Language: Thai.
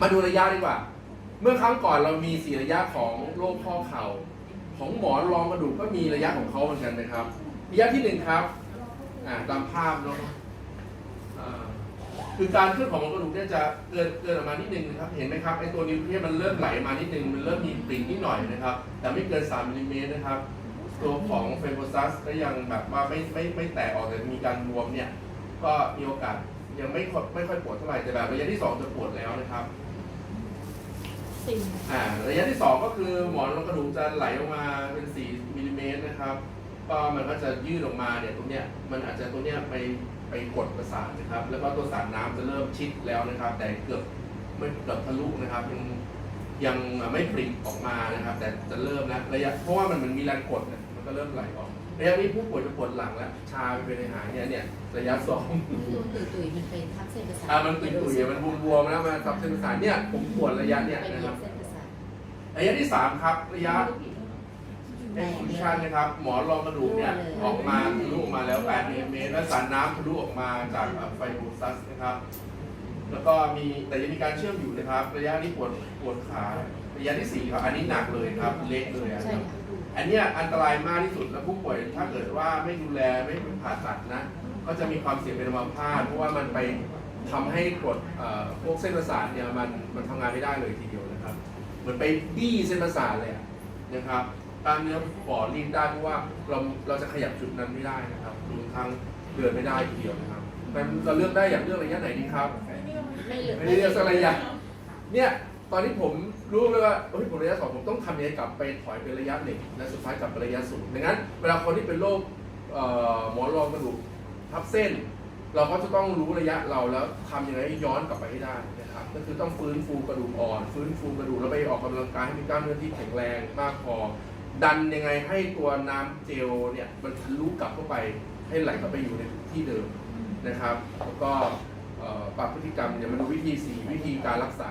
มาดูระยะดีกว่า เมื่อครั้งก่อนเรามีสี่ระยะของโรคข้อเข่า ของหมอนรองกระดูกก็มีระยะของเขาเหมือนกันนะครับ ระยะที่หนึ่งครับอ่าตามภาพเนาะคือการเคลื่อนของกระดูกเนี่ยจะเกินเกินออกมานิดนึงนะครับ เห็นไหมครับไอตัวนิวเคลียมันเริ่มไหลมานิดนึง มันเริ่มมีปริ่งนิดหน่อยนะครับ แต่ไม่เกิน3มิลลิเมตรนะครับ ตัวของเฟโบซัสก็ยังแบบว่าไม่ไม่ไม่แตกออกแต่มีการบวมเนี่ย ก็มีโอกาส ยังไม่ค่อยไม่ค่อยปวดเท่าไหร่แต่แบบระยะที่สองจะปวดแล้วนะครับสิ่งอ่าระยะที่2ก็คือหมอนรองกระดูกจะไหลออกมาเป็น4มิลลิเมตรนะครับก็มันก็จะยืดออกมาเนี่ยตรงเนี้ยมันอาจจะตรงเนี้ยไปไปกดประสาทนะครับ แล้วก็ตัวสารน้ำจะเริ่มชิดแล้วนะครับ แต่เกือบไม่เกือบทะลุนะครับ ยังยังไม่ปริออกมานะครับ แต่จะเริ่มแล้วระยะเพราะว่ามันเหมือนมีแรงกดเนี่ยมันก็เริ่มไหลออก ระยะนี้ผู้ป่วยจะปวดหลังแล้วชาไปเป็นหายเนี่ยเนี่ยระยะสองคือตุยตุยๆมันเป็นทับเส้นประสาทอ่ามันตุยตุยๆมันบวมๆแล้วมาทับเส้นประสาทเนี่ยผมปวดระยะเนี่ยไปนะเย็ครับบเส้นประสาทระยะที่สามครับระยะเอ็กซ์คูชันนะครับ หมอนรองกระดูกเนี่ยออกมาทะลุออกมาแล้ว8มิลลิเมตรและสารน้ำทะลุออกมาจากไฟโบซัสนะครับ แล้วก็มีแต่ยังมีการเชื่อมอยู่นะครับ ระยะนี้ปวดปวดขาระยะที่สี่ครับอันนี้หนักเลยครับเล็กเลยอะใช่ครับค่ะ อันเนี้ยอันตรายมากที่สุดแล้วผู้ป่วยถ้าเกิดว่าไม่ดูแลไม่ผ่าตัดนะ ก็จะมีความเสี่ยงเป็นอัมพาตเพราะว่ามันไปทำให้กรดเอ่อพวกเส้นประสาทเนี่ยมันมันทำงานไม่ได้เลยทีเดียวนะครับเหมือนไปบี้เส้นประสาทเลยอะนะครับกล้ามเนื้อปอดรีดได้เพราะว่าเราเราจะขยับจุดนั้นไม่ได้นะครับรวมทั้งเดินไม่ได้ทีเดียวนะครับมันเราเลือกได้อย่างเลือกระยะไหนดีครับ ไม่เหลือ ไม่ได้เลือกสักระยะเนี่ย ตอนนี้ผมรู้เลยว่าเฮ้ยผมระยะสองผมต้องทำยังไงกลับไปถอยเป็นระยะหนึ่งและสุดท้ายกลับไประยะศูนย์ดังนั้นเวลาคนที่เป็นโรคหมอนรองกระดูกทับเส้น เราก็จะต้องรู้ระยะเราแล้วทำยังไงย้อนกลับไปให้ได้นะครับก็คือต้องฟื้นฟูกระดูกอ่อน ฟื้นฟูกระดูกแล้วไปออกกำลังกายให้มีกล้ามเนื้อที่แข็งแรงมากพอ ดันยังไงให้ตัวน้ำเจลเนี่ยมันทะลุกลับเข้าไปให้ไหลกลับไปอยู่ในที่เดิมนะครับแล้วก็ปรับพฤติกรรมเนี่ยมันดูวิธีสีวิธีการรักษา